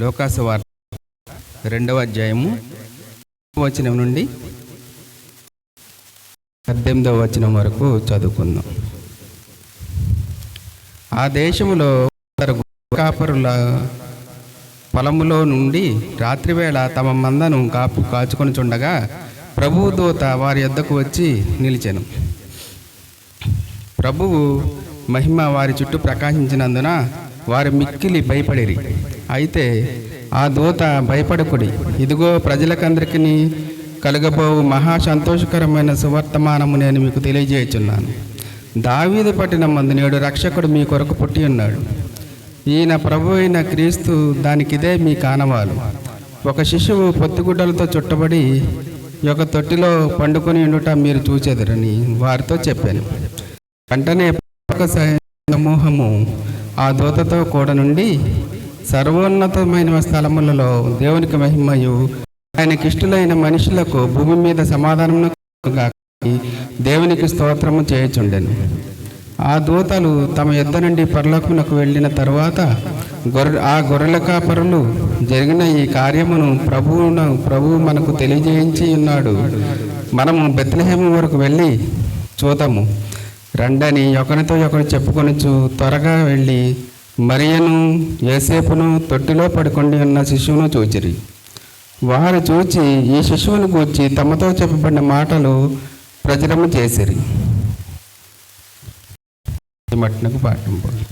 లోకాసు వార్త రెండవ అధ్యాయము వచనం నుండి పద్దెనిమిదవ వచనం వరకు చదువుకుందాం. ఆ దేశంలో కాపరుల పొలములో నుండి రాత్రివేళ తమ మందను కాపు కాచుకొని చుండగా ప్రభువు దూత వారి యొద్దకు వచ్చి నిలిచెను. ప్రభువు మహిమ వారి చుట్టూ ప్రకాశించినందున వారు మిక్కిలి భయపడిరి. అయితే ఆ దూత భయపడకుడి. ఇదిగో ప్రజలకందరికీ కలగబోవు మహా సంతోషకరమైన సువర్తమానము నేను మీకు తెలియజేయుచున్నాను. దావీదు పట్టిన మందు నేడు రక్షకుడు మీ కొరకు పుట్టి ఉన్నాడు. ఈయన ప్రభు అయిన క్రీస్తు దానికిదే మీ కానవాలు. ఒక శిశువు పొత్తిగుడ్డలతో చుట్టబడి ఒక తొట్టిలో పండుకొని ఉండుట మీరు చూచెదరని వారితో చెప్పాను. వెంటనే సమూహము ఆ దూతతో కూడా నుండి సర్వోన్నతమైన స్థలములలో దేవునికి మహిమయు. ఆయనకిష్టులైన మనుషులకు భూమి మీద సమాధానము దేవునికి స్తోత్రము చేయుచుండెను. ఆ దూతలు తమ యుద్ధ నుండి పరలోకమునకు వెళ్ళిన తరువాత గొర్రె ఆ గొర్రెల కాపరులు జరిగిన ఈ కార్యమును ప్రభువును ప్రభువు మనకు తెలియజేయించి ఉన్నాడు. మనము బెత్లహేమ వరకు వెళ్ళి చూద్దాము రండని ఒకరితో ఒకరు చెప్పుకొనుచు త్వరగా వెళ్ళి మరియను ఏసేపును తొట్టిలో పడుకొని ఉన్న శిశువును చూచిరి. వారు చూచి ఈ శిశువును గూర్చి తమతో చెప్పబడిన మాటలు ప్రచురము చేసిరి. మట్టినకు పాఠం పోయి